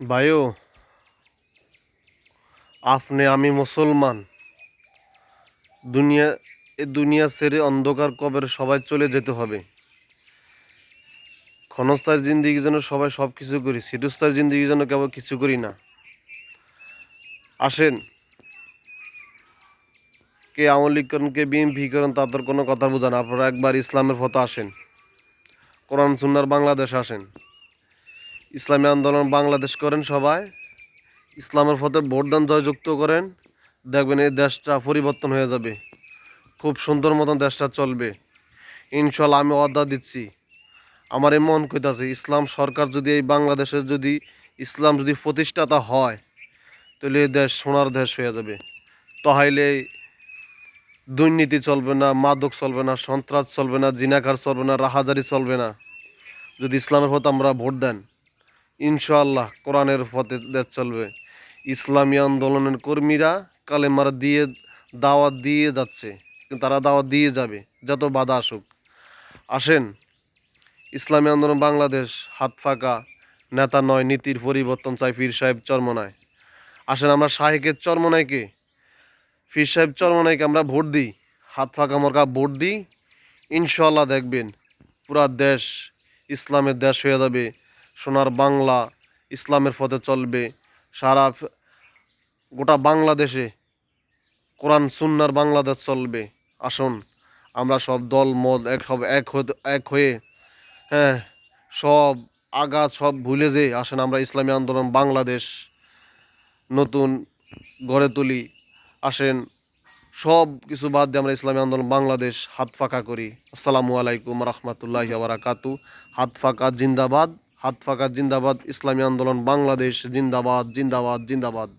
ভাইও, আপনি আমি মুসলমান। দুনিয়া এ দুনিয়া ছেড়ে অন্ধকার কবের সবাই চলে যেতে হবে। ক্ষণস্থার জিন্দিগি যেন সবাই সব কিছু করি সিটুস্তার জিন্দিগি যেন কেবল কিছু করি না। আসেন। কে আওয়ামী লীগ করেন, কে বিএনপি করেন তাদের কোনো কথা বোঝান আপনারা একবার ইসলামের পথে আসেন। কোরআন সুন্নার বাংলাদেশ আসেন। ইসলামী আন্দোলন বাংলাদেশ করেন সবাই। ইসলামের পথে ভোটদান জয়যুক্ত করেন। দেখবেন এই দেশটা পরিবর্তন হয়ে যাবে। খুব সুন্দর মতন দেশটা চলবে। ইনশাল্লাহ আমি অর্ডার দিচ্ছি। আমার এই মন কইতাছে, ইসলাম সরকার যদি এই বাংলাদেশের যদি ইসলাম যদি প্রতিষ্ঠাতা হয়, তাহলে এই দেশ সোনার দেশ হয়ে যাবে। তাহলে দুর্নীতি চলবে না, মাদক চলবে না, সন্ত্রাস চলবে না, জিনাকার চলবে না, রাহাজারি চলবে না। যদি ইসলামের পথে আমরা ভোট দেন ইনশাআল্লাহ কোরআনের পথে দেশ চলবে। ইসলামী আন্দোলনের কর্মীরা কালেমারা দিয়ে দাওয়াত দিয়ে যাচ্ছে তারা দাওয়াত দিয়ে যাবে, যত বাধা আসুক। আসেন, ইসলামী আন্দোলন বাংলাদেশ হাত ফাঁকা, নেতা নয়, নীতির পরিবর্তন চাই ফির সাহেব চরমনায়। আসেন, আমরা শাহেকের চরমনাইকে ফির সাহেব চরমনাইকে আমরা ভোট দিই, হাত ফাঁকা মরকা ভোট দিই ইনশাল্লাহ দেখবেন পুরা দেশ, ইসলামের দেশ হয়ে যাবে। সোনার বাংলা ইসলামের পথে চলবে। সারা গোটা বাংলাদেশে কোরআন, সুন্নার বাংলাদেশ চলবে। আসুন, আমরা সব দল, মত এক সব এক এক হয়ে হ্যাঁ সব আঘাত, সব ভুলে যে আসেন আমরা ইসলামী আন্দোলন, বাংলাদেশ নতুন গড়ে তুলি। আসেন, সব কিছু বাদ দিয়ে আমরা ইসলামী আন্দোলন, বাংলাদেশ হাত ফাঁকা করি। আসসালামু আলাইকুম রহমতুল্লাহ বারাকাতু। হাত ফাঁকা, জিন্দাবাদ। হাত ফাঁকা জিন্দাবাদ ইসলামী আন্দোলন বাংলাদেশ জিন্দাবাদ জিন্দাবাদ জিন্দাবাদ।